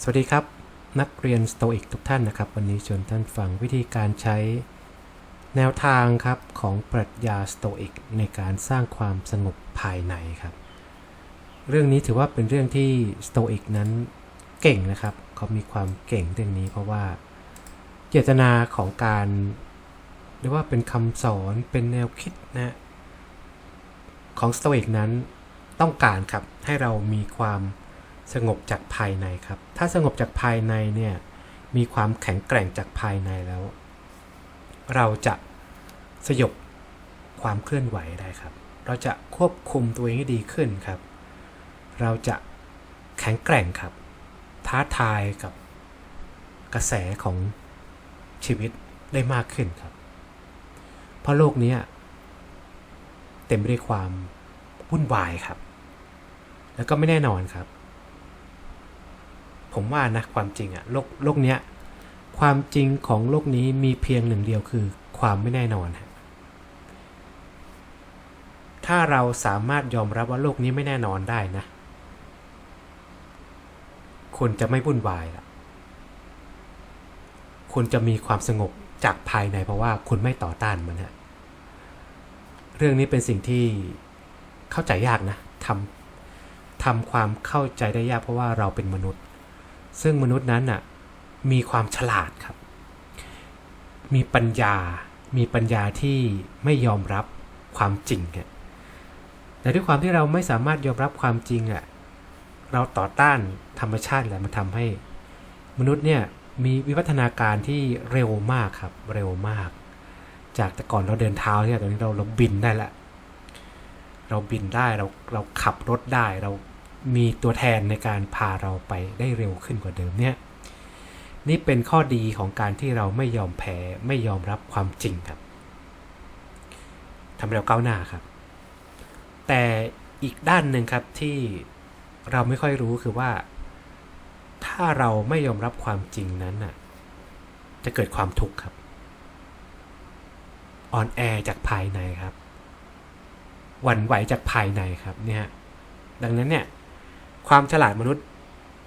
สวัสดีครับ นักเรียนสโตอิกทุกท่านนะครับ วันนี้ชวนท่านฟังวิธีการใช้แนวทางครับของปรัชญาสโตอิกในการสร้างความสงบภายในครับ เรื่องนี้ถือว่าเป็นเรื่องที่สโตอิกนั้นเก่งนะครับเขามีความเก่งเรื่องนี้เพราะว่าเจตนาของการเรียกว่าเป็นคำสอนเป็นแนวคิดนะของสโตอิกนั้นต้องการครับให้เรามีความ สงบจากภายในครับ ถ้าสงบจากภายในเนี่ยมีความแข็งแกร่งจากภายในแล้ว เราจะสยบความเคลื่อนไหวได้ครับ เราจะควบคุมตัวเองให้ดีขึ้นครับ เราจะแข็งแกร่งครับ ท้าทายกับกระแสของชีวิตได้มากขึ้นครับ เพราะโลกนี้เต็มไปด้วยความวุ่นวายครับ แล้วก็ไม่แน่นอนครับ ผมว่านะความจริงอะโลกโลกเนี้ยความจริงของโลกนี้มีเพียงหนึ่งเดียวคือความไม่แน่นอนฮะถ้าเราสามารถยอมรับว่าโลกนี้ไม่แน่นอนได้นะคุณจะไม่วุ่นวายละคุณจะมีความสงบจากภายในเพราะว่าคุณไม่ต่อต้านมันฮะเรื่องนี้เป็นสิ่งที่เข้าใจยากนะทำทำความเข้าใจได้ยากเพราะว่าเราเป็นมนุษย์ ซึ่งมนุษย์นั้นน่ะมีความฉลาดครับ มีปัญญา มีปัญญาที่ไม่ยอมรับความจริงอะแต่ด้วยความที่เราไม่สามารถยอมรับความจริงอะเราต่อต้านธรรมชาติแหละมันทำให้ มนุษย์เนี่ยมีวิวัฒนาการที่เร็วมากครับ เร็วมาก จากแต่ก่อนเราเดินเท้าเนี่ยตอนนี้เราเราบินได้ละ เราบินได้เราเราขับรถได้เรา มีตัวแทนในการพาเราไปได้เร็วขึ้นกว่าเดิมเนี่ยนี่เป็นข้อดีของการที่เราไม่ยอมแพ้ไม่ยอมรับความจริงครับทำให้เราก้าวหน้าครับ แต่อีกด้านหนึ่งครับที่เราไม่ค่อยรู้คือว่า ถ้าเราไม่ยอมรับความจริงนั้นน่ะจะเกิดความทุกข์ครับอ่อนแอจากภายในครับหวั่นไหวจากภายในครับเนี่ยดังนั้นเนี่ย ความฉลาดมนุษย์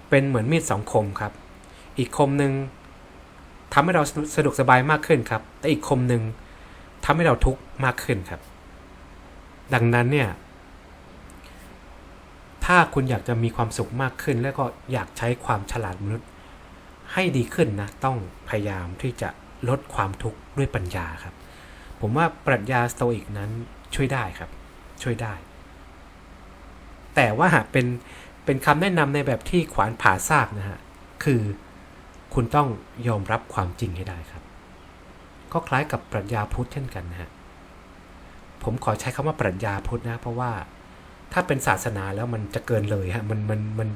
เป็นเหมือนมีดสองคมครับ อีกคมหนึ่งทำให้เราสะดวกสบายมากขึ้นครับ แต่อีกคมหนึ่งทำให้เราทุกข์มากขึ้นครับ ดังนั้นเนี่ย ถ้าคุณอยากจะมีความสุขมากขึ้น แล้วก็อยากใช้ความฉลาดมนุษย์ ให้ดีขึ้นนะ ต้องพยายามที่จะลดความทุกข์ด้วยปัญญาครับ ผมว่าปรัชญาสโตอิกนั้นช่วยได้ครับ ช่วยได้ แต่ว่าเป็น เป็นคำแนะนำในแบบที่ขวานผ่าซากนะฮะ คือคุณต้องยอมรับความจริงให้ได้ครับ ก็คล้ายกับปรัชญาพุทธเช่นกันนะฮะ ผมขอใช้คำว่าปรัชญาพุทธนะ เพราะว่าถ้าเป็นศาสนาแล้วมันจะเกินเลยฮะ มันมันมัน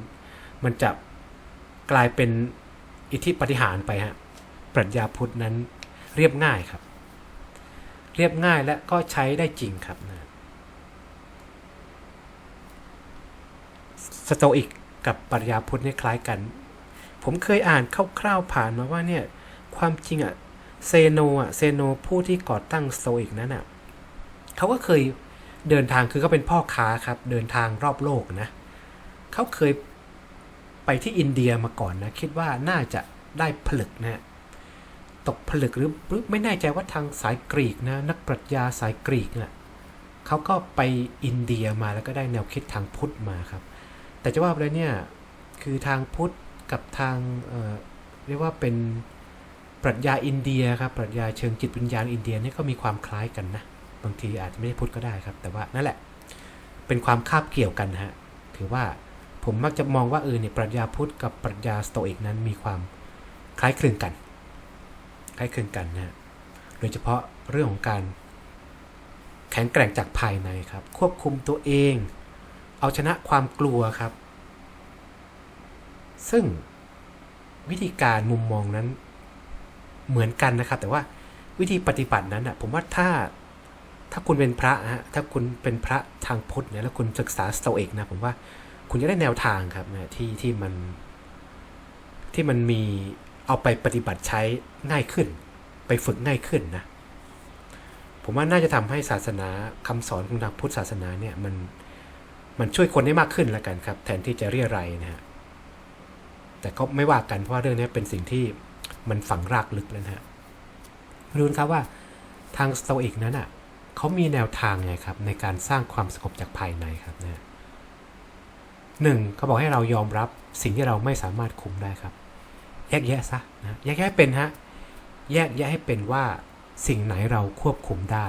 มันจะกลายเป็นอิทธิปฏิหารไปฮะ ปรัชญาพุทธนั้นเรียบง่ายครับ เรียบง่ายและก็ใช้ได้จริงครับนะ สโตอิกกับปรัชญาพุทธเนี่ยคล้ายกัน ผมเคยอ่านคร่าวๆผ่านมาว่าเนี่ยความจริงอะเซโนอะเซโนผู้ที่ก่อตั้งสโตอิกนั้นอะเขาก็เคยเดินทางคือเขาเป็นพ่อค้าครับ เดินทางรอบโลกนะเขาเคยไปที่อินเดียมาก่อนนะ คิดว่าน่าจะได้ผลึกนะตกผลึกหรือไม่แน่ใจว่าทางสายกรีกนะ นักปรัชญาสายกรีกนะ่ะเขาก็ไปอินเดียมาแล้วก็ได้แนวคิดทางพุทธมาครับ แต่จะว่าไปแล้วเนี่ยคือทางพุทธกับทางเเรียกว่าเป็นปรัชญาอินเดียครับปรัชญาเชิงจิตวิญญาณอินเดียนี่ก็มีความคล้ายกันนะบางทีอาจจะไม่ได้พุทธก็ได้ครับ แต่ว่านั่นแหละ เป็นความคาบเกี่ยวกันฮะถือว่าผมมักจะมองว่าเออเนี่ยปรัชญาพุทธกับปรัชญาสโตอิกนั้นมีความคล้ายคลึงกัน คล้ายคลึงกันนะฮะโดยเฉพาะเรื่องของการ แข็งแกร่งจากภายในครับ ควบคุมตัวเอง เอาชนะความกลัวครับ ซึ่งวิธีการมุมมองนั้นเหมือนกันนะครับ แต่ว่าวิธีปฏิบัตินั้นอะผมว่าถ้าถ้าคุณเป็นพระฮะถ้าคุณเป็นพระทางพุทธเนี่ยแล้วคุณศึกษาสโตอิกนะผมว่าคุณจะได้แนวทางครับนะที่ที่มันที่มันมีเอาไปปฏิบัติใช้ง่ายขึ้น ไปฝึกง่ายขึ้นนะผมว่าน่าจะทำให้ศาสนาคำสอนของทางพุทธศาสนาเนี่ยมันมันช่วยคนได้มากขึ้นแล้วกันครับ แทนที่จะเรียอะไรยนะฮะ แต่ก็ไม่ว่ากันเพราะว่าเรื่องนี้เป็นสิ่งที่มันฝังรากลึกแล้วนะฮะรู้นะครับว่าทางสโตอิกนั้นอะเขามีแนวทางไงครับในการสร้างความสงบจากภายในครับนะหนึ่งเขาบอกให้เรายอมรับสิ่งที่เราไม่สามารถคุมได้ครับ แยกแยะซะนะแยกแยะให้เป็นฮะแยกแยะให้เป็นว่าสิ่งไหนเราควบคุมได้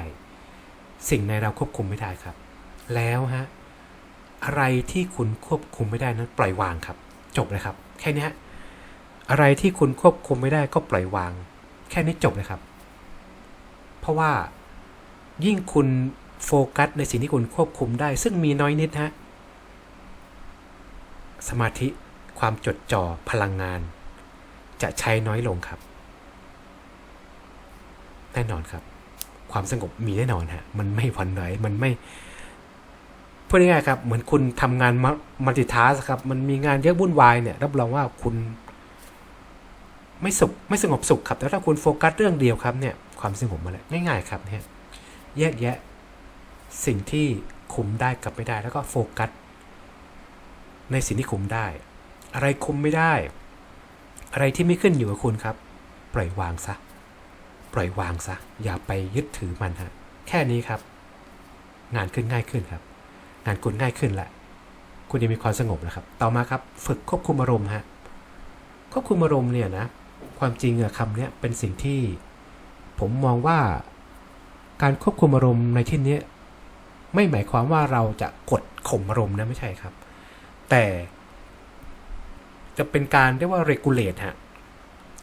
สิ่งไหนเราควบคุมไม่ได้ครับ แล้วฮะอะไรที่คุณควบคุมไม่ได้นั้นปล่อยวางครับ จบเลยครับ แค่นี้อะไรที่คุณควบคุมไม่ได้ก็ปล่อยวาง แค่นี้จบเลยครับ เพราะว่ายิ่งคุณโฟกัสในสิ่งที่คุณควบคุมได้ ซึ่งมีน้อยนิดฮะสมาธิความจดจ่อพลังงาน จะใช้น้อยลงครับ แน่นอนครับ ความสงบมีแน่นอนฮะมันไม่วันไหวมันไม่ พูดง่ายๆครับ เหมือนคุณทำงานมัลติทัสครับ มันมีงานเยอะวุ่นวายเนี่ยรับรองว่าคุณ ไม่สุขไม่สงบสุขครับ แต่ถ้าคุณโฟกัสเรื่องเดียวครับเนี่ย ความสงบมาแล้วง่าย ๆ ครับเนี่ยแยกแยะสิ่งที่คุมได้กับไม่ได้ แล้วก็โฟกัสในสิ่งที่คุมได้ อะไรคุมไม่ได้ อะไรที่ไม่ขึ้นอยู่กับคุณครับ ปล่อยวางซะปล่อยวางซะอย่าไปยึดถือมันฮะแค่นี้ครับ งานขึ้นง่ายขึ้นครับ งานคุณง่ายขึ้นแหละ คุณจะมีความสงบนะครับ ต่อมาครับฝึกควบคุมอารมณ์ฮะควบคุมอารมณ์เนี่ยนะความจริงอะคำเนี้ยเป็นสิ่งที่ ผมมองว่าการควบคุมอารมณ์ในที่นี้ไม่หมายความว่าเราจะกดข่มอารมณ์นะไม่ใช่ครับ แต่จะเป็นการเรียกว่า regulate ฮะ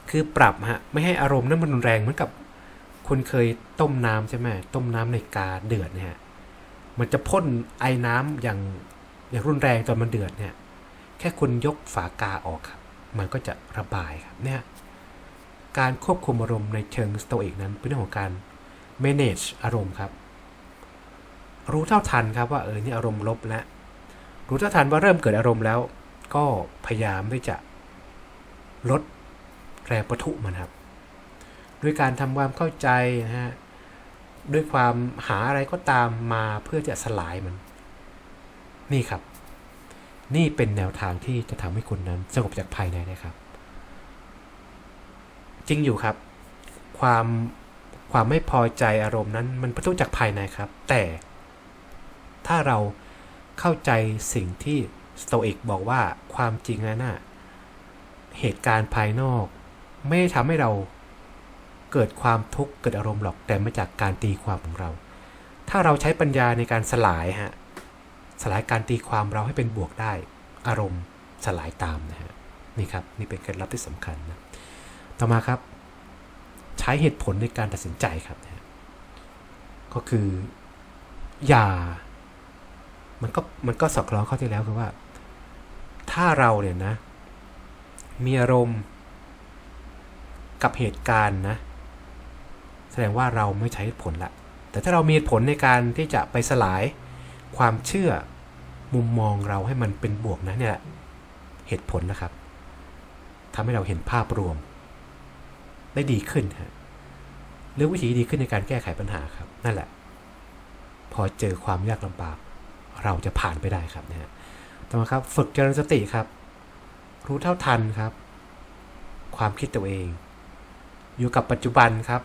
คือปรับฮะไม่ให้อารมณ์นั้นมันรุนแรงเหมือนกับ คุณเคยต้มน้ำใช่ไหมต้มน้ำในกาเดือดเนี่ยฮะ มันจะพ่นไอ้น้ำอย่างอย่างรุนแรงตอนมันเดือดเนี่ย แค่คุณยกฝากาออกครับ มันก็จะระบายครับเนี่ยการควบคุมอารมณ์ในเชิงสโตอิกนั้นเป็นเรื่องของการ manage อารมณ์ครับ รู้เท่าทันครับว่าเออนี่อารมณ์ลบแล้วรู้เท่าทันว่าเริ่มเกิดอารมณ์แล้ว ก็พยายามที่จะลดแรงประทุมันครับ ด้วยการทำความเข้าใจนะฮะ ด้วยความหาอะไรก็ตามมาเพื่อจะสลายมัน นี่ครับ นี่เป็นแนวทางที่จะทำให้คุณนั้นสงบจากภายในนะครับ จริงอยู่ครับ ความความไม่พอใจอารมณ์นั้น มันประทุจากภายในครับ แต่ถ้าเราเข้าใจสิ่งที่สโตอิกบอกว่าความจริงแล้วน่ะเหตุการณ์ภายนอก ไม่ได้ทำให้เรา เกิดความทุกข์เกิดอารมณ์หรอกแต่มาจากการตีความของเรา ถ้าเราใช้ปัญญาในการสลายฮะสลายการตีความเราให้เป็นบวกได้ อารมณ์สลายตามนะฮะนี่ครับนี่เป็นเคล็ดลับที่สำคัญนะต่อมาครับ ใช้เหตุผลในการตัดสินใจครับนะก็คืออย่ามันก็มันก็สอดคล้องเข้าที่แล้วคือว่า ถ้าเราเนี่ยนะ มีอารมณ์กับเหตุการณ์นะ แสดงว่าเราไม่ใช้ผลละ แต่ถ้าเรามีเหตุผลในการที่จะไปสลายความเชื่อมุมมองเราให้มันเป็นบวกนะเนี่ยเหตุผลนะครับทำให้เราเห็นภาพรวม ได้ดีขึ้นฮะหรือวิธีดีขึ้นในการแก้ไขปัญหาครับ นั่นแหละ พอเจอความยากลำบาก เราจะผ่านไปได้ครับนะฮะต่อมาครับฝึกเจริญสติครับ รู้เท่าทันครับ ความคิดตัวเอง อยู่กับปัจจุบันครับ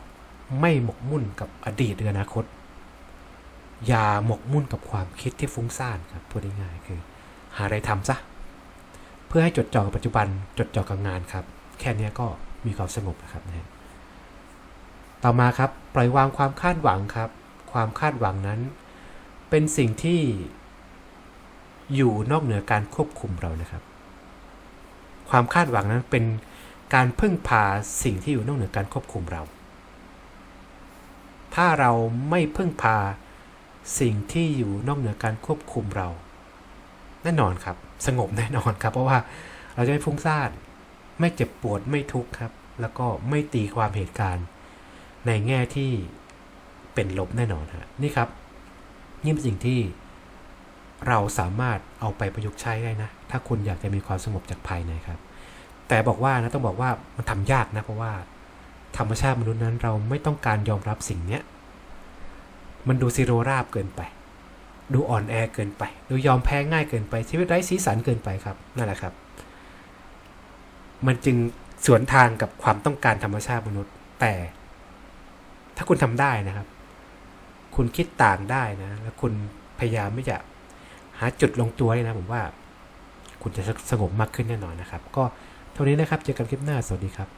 ไม่หมกมุ่นกับอดีตหรืออนาคต อย่าหมกมุ่นกับความคิดที่ฟุ้งซ่านครับพูดง่ายๆคือ หาอะไรทำซะ เพื่อให้จดจ่อกับปัจจุบันจดจ่อกับงานครับ แค่นี้ก็มีความสงบนะครับนะต่อมาครับปล่อยวางความคาดหวังครับ ความคาดหวังนั้น เป็นสิ่งที่อยู่นอกเหนือการควบคุมเรานะครับ ความคาดหวังนั้นเป็นการพึ่งพาสิ่งที่อยู่นอกเหนือการควบคุมเรา ถ้าเราไม่พึ่งพาสิ่งที่อยู่นอกเหนือการควบคุมเรา แน่นอนครับ สงบแน่นอนครับ เพราะว่าเราจะไม่ฟุ้งซ่านไม่เจ็บปวดไม่ทุกข์ครับ แล้วก็ไม่ตีความเหตุการณ์ ในแง่ที่เป็นลบแน่นอนฮะนี่ครับนี่เป็นสิ่งที่เราสามารถเอาไปประยุกต์ใช้ได้นะ ถ้าคุณอยากจะมีความสงบจากภายในครับ แต่บอกว่านะต้องบอกว่ามันทำยากนะเพราะว่า ธรรมชาติมนุษย์นั้นเราไม่ต้องการยอมรับสิ่งเนี้ย มันดูซีโรราบเกินไป ดูอ่อนแอเกินไป ดูยอมแพ้ง่ายเกินไป ชีวิตไร้สีสันเกินไปครับ นั่นแหละครับ มันจึงสวนทางกับความต้องการธรรมชาติมนุษย์ แต่ถ้าคุณทำได้นะครับ คุณคิดต่างได้นะ แล้วคุณพยายามไม่จะหาจุดลงตัวเนี่ยนะผมว่า คุณจะสงบมากขึ้นแน่นอนนะครับ ก็เท่านี้นะครับ เจอกันคลิปหน้า สวัสดีครับ